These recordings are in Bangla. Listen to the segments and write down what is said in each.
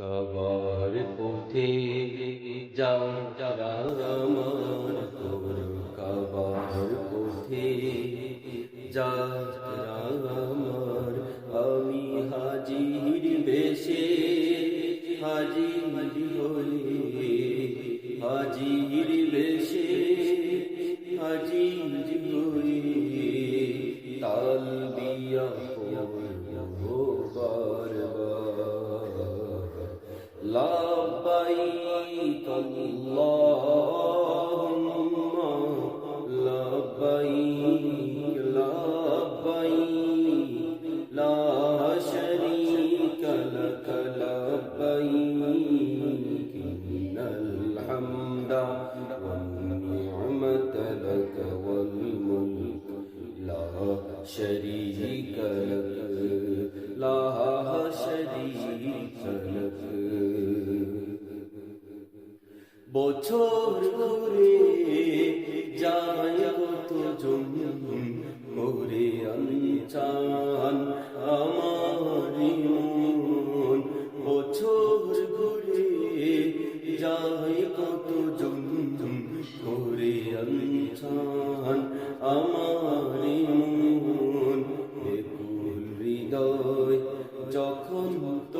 কাবার পথে যারা আমার তোর কাবার পথে যারা আমার আমি হাজির বেশে হাজির হলে, হাজির বেশে হাজির হলে তালবিয়া لبيك اللهم لبيك لبيك لا شريك لك لبيك الحمد والنعمة لك والملك لا شريك لك. বছর ঘুরে যায় কত জন করে আনচান আমার মন। বছর ঘুরে যায় কত জন করে আনচান আমার মন। বেকুল হৃদয় যখন তখন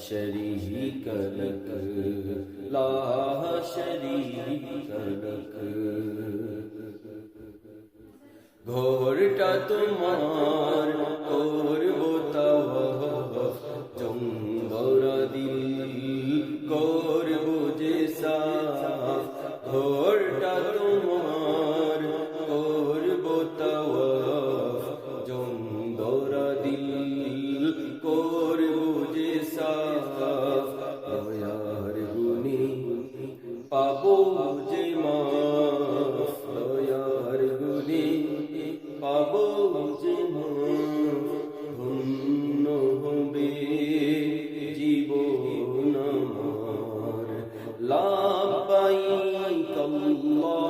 শারীকা لك لا شريك لك ঘোরটা তোমার করব তাওয়াফ জঙ্গরা দিল করব পাবো যে দয়ার গুনি পাবো যে ধন্য হবে জীবন আমার। লাবাইক আল্লাহুম্মা